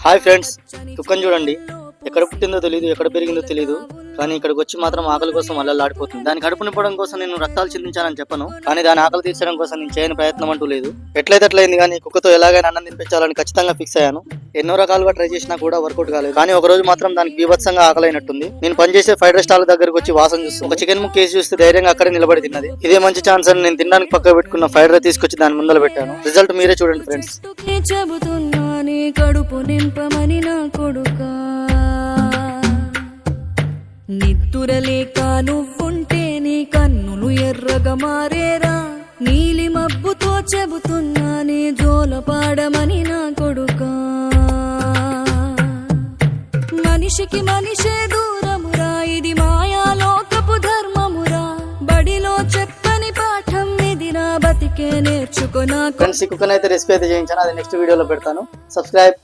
Hi friends కుక్కని చూడండి. ఎక్కడ పుట్టిందో తెలియదు ఎక్కడ పెరిగిందో తెలియదు కానీ ఇక్కడికి వచ్చి మాత్రం ఆకలి కోసం అల్లలాడిపోతుంది దాని కడుపు నింపడం కోసం నేను రక్తాలు చిందించానని చెప్పను. కానీ దాని ఆకలి తీర్చడం కోసం నేను చేయని ప్రయత్నం అంటూ లేదు. ఎట్లయితే అట్లయింది కానీ కుక్కతో ఎలాగైనా అన్నం తినిపించాలని ఖచ్చితంగా ఫిక్స్ అయ్యాను. ఎన్నో రకాలుగా ట్రై చేసినా కూడా వర్కౌట్ కాలేదు. కానీ ఒక రోజు మాత్రం దానికి బీభత్సంగా ఆకలైనట్టుంది. నేను పనిచేసే ఫ్రైడ్ రైస్ స్టాల్ దగ్గరకు వచ్చి వాసన చూస్తూ ఒక చికెన్ ముక్క కేసు చూస్తే ధైర్యంగా అక్కడే నిలబడి తిన్నది. ఇదే మంచి ఛాన్స్ అని నేను తినడానికి పక్క పెట్టుకున్న ఫ్రైడ్ రైస్ తీసుకొచ్చి దాని ముందర పెట్టాను. రిజల్ట్ మీరే చూడండి ఫ్రెండ్స్. చెబుతున్నా నీ కడుపు నింపమని నా కొడుకా. నిద్దురలేక నువ్వుంటే నీ కన్నులు ఎర్రగా మారేరా. నీలి మబ్బుతో చెబుతున్నా నీ జోల పాడమని నా కొడుకా. మనిషికి మనిషే దూరమురా ఇది మాయాలోకపు ధర్మమురా. బడిలో చెప్పని పాఠం ఇదిరా బతికే నేర్చుకున్నా ఫ్రెండ్స్ కుక్కనైతే రెసిపీ అయితే చేయించాను. అది నెక్స్ట్ వీడియోలో పెడతాను. సబ్స్క్రైబ్